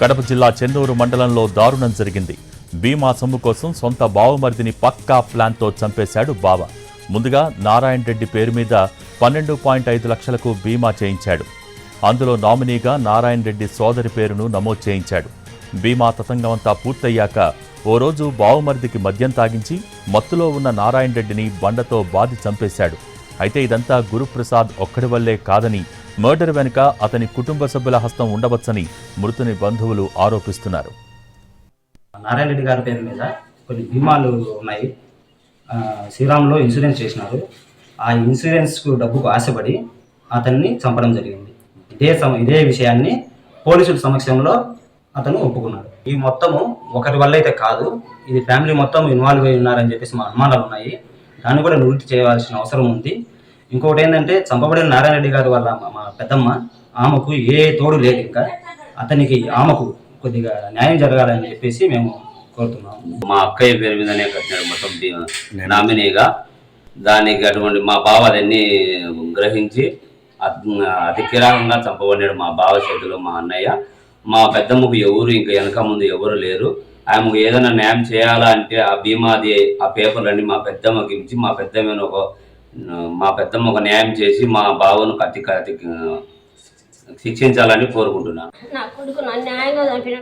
కడప జిల్లా చెన్నూరు మండలంలో దారుణం జరిగింది. బీమా సొమ్ము కోసం సొంత బావమరిదిని పక్కా ప్లాన్తో చంపేశాడు బావ. ముందుగా నారాయణ రెడ్డి పేరు మీద పన్నెండు పాయింట్ ఐదు లక్షలకు బీమా చేయించాడు. అందులో నామినీగా నారాయణ రెడ్డి సోదరి పేరును నమోదు చేయించాడు. బీమా తతంగమంతా పూర్తయ్యాక ఓ రోజు బావమరిదికి మద్యం తాగించి మత్తులో ఉన్న నారాయణ రెడ్డిని బండతో బాది చంపేశాడు. అయితే ఇదంతా గురుప్రసాద్ ఒక్కడి వల్లే కాదని మర్డర్ వెనుక అతని కుటుంబ సభ్యుల హస్తం ఉండవచ్చని మృతుని బంధువులు ఆరోపిస్తున్నారు. నారాయణ రెడ్డి గారి పేరు మీద కొన్ని బీమాలు ఉన్నాయి. శ్రీరామ్లో ఇన్సూరెన్స్ చేసినారు. ఆ ఇన్సూరెన్స్కు డబ్బుకు ఆశపడి అతన్ని చంపడం జరిగింది. ఇదే సమ ఇదే విషయాన్ని పోలీసుల సమక్షంలో అతను ఒప్పుకున్నాడు. ఈ మొత్తము ఒకరి వల్ల అయితే కాదు. ఇది ఫ్యామిలీ మొత్తం ఇన్వాల్వ్ అయి ఉన్నారని చెప్పేసి మా అనుమానాలు ఉన్నాయి. దాన్ని కూడా నివృత్తి చేయవలసిన అవసరం ఉంది. ఇంకొకటి ఏంటంటే చంపబడిన నారాయణ రెడ్డి గారి వల్ల మా- పెద్దమ్మ ఆమెకు ఏ తోడు లేదు. ఇంకా అతనికి ఆమెకు కొద్దిగా న్యాయం జరగాలని చెప్పేసి మేము కోరుతున్నాము. మా అక్కయ్య పేరు మీదనే కట్టినాడు మొత్తం నామినీగా. దానికి అటువంటి మా బావ అదన్నీ గ్రహించి అతి కిరాకంగా చంపబడినాడు మా బావ చేతిలో మా అన్నయ్య. మా పెద్దమ్మకు ఎవరు ఇంకా వెనక ముందు ఎవరు లేరు. ఆమెకు ఏదైనా న్యాయం చేయాలా అంటే ఆ బీమాది ఆ పేపర్లన్నీ మా పెద్దమ్మకి ఇచ్చి మా పెద్దమ్మను ఒక మా పెద్దమ్మ ఒక న్యాయం చేసి మా బావను కత్తి కత్తి శిక్షించాలని కోరుకుంటున్నాను నా కొడుకు న్యాయంగా చంపిన